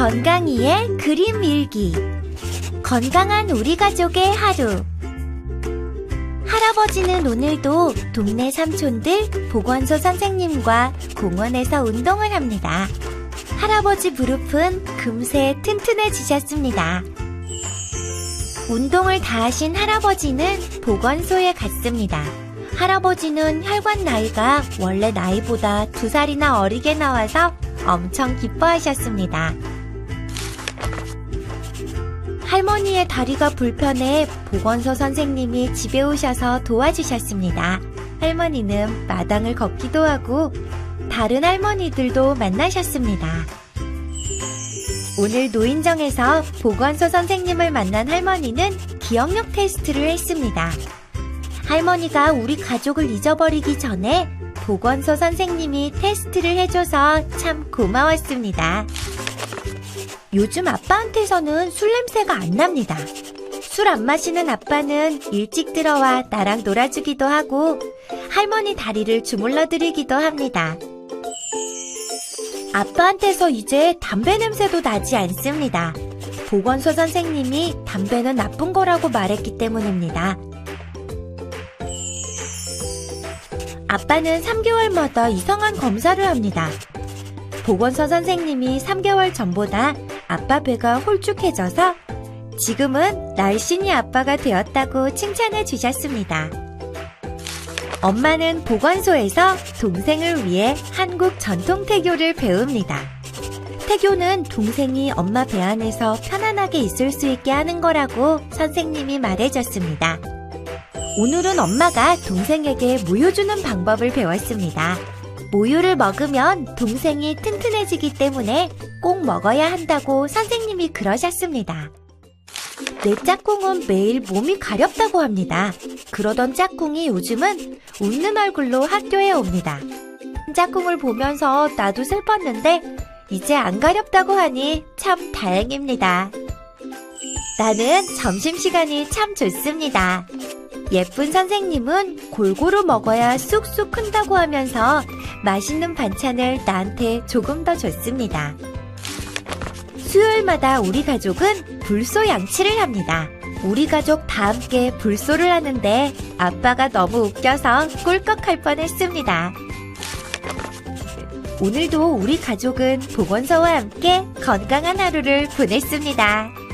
건강이의 그림 일기 건강한 우리 가족의 하루 할아버지는 오늘도 동네 삼촌들 보건소 선생님과 공원에서 운동을 합니다. 할아버지 무릎은 금세 튼튼해지셨습니다. 운동을 다 하신 할아버지는 보건소에 갔습니다. 할아버지는 혈관 나이가 원래 나이보다 두 살이나 어리게 나와서 엄청 기뻐하셨습니다. 할머니의 다리가 불편해 보건소 선생님이 집에 오셔서 도와주셨습니다. 할머니는 마당을 걷기도 하고 다른 할머니들도 만나셨습니다. 오늘 노인정에서 보건소 선생님을 만난 할머니는 기억력 테스트를 했습니다. 할머니가 우리 가족을 잊어버리기 전에 보건소 선생님이 테스트를 해줘서 참 고마웠습니다. 요즘 아빠한테서는 술 냄새가 안 납니다. 술 안 마시는 아빠는 일찍 들어와 나랑 놀아주기도 하고 할머니 다리를 주물러 드리기도 합니다. 아빠한테서 이제 담배 냄새도 나지 않습니다. 보건소 선생님이 담배는 나쁜 거라고 말했기 때문입니다. 아빠는 3개월마다 이상한 검사를 합니다. 보건소 선생님이 3개월 전보다 아빠 배가 홀쭉해져서 지금은 날씬이 아빠가 되었다고 칭찬해 주셨습니다. 엄마는 보건소에서 동생을 위해 한국 전통 태교를 배웁니다. 태교는 동생이 엄마 배 안에서 편안하게 있을 수 있게 하는 거라고 선생님이 말해줬습니다. 오늘은 엄마가 동생에게 모유 주는 방법을 배웠습니다. 모유를 먹으면 동생이 튼튼해지기 때문에 꼭 먹어야 한다고 선생님이 그러셨습니다. 내 짝꿍은 매일 몸이 가렵다고 합니다. 그러던 짝꿍이 요즘은 웃는 얼굴로 학교에 옵니다. 짝꿍을 보면서 나도 슬펐는데 이제 안 가렵다고 하니 참 다행입니다. 나는 점심시간이 참 좋습니다. 예쁜 선생님은 골고루 먹어야 쑥쑥 큰다고 하면서 맛있는 반찬을 나한테 조금 더 줬습니다. 수요일마다 우리 가족은 불소 양치를 합니다. 우리 가족 다 함께 불소를 하는데 아빠가 너무 웃겨서 꿀꺽할 뻔했습니다. 오늘도 우리 가족은 보건소와 함께 건강한 하루를 보냈습니다.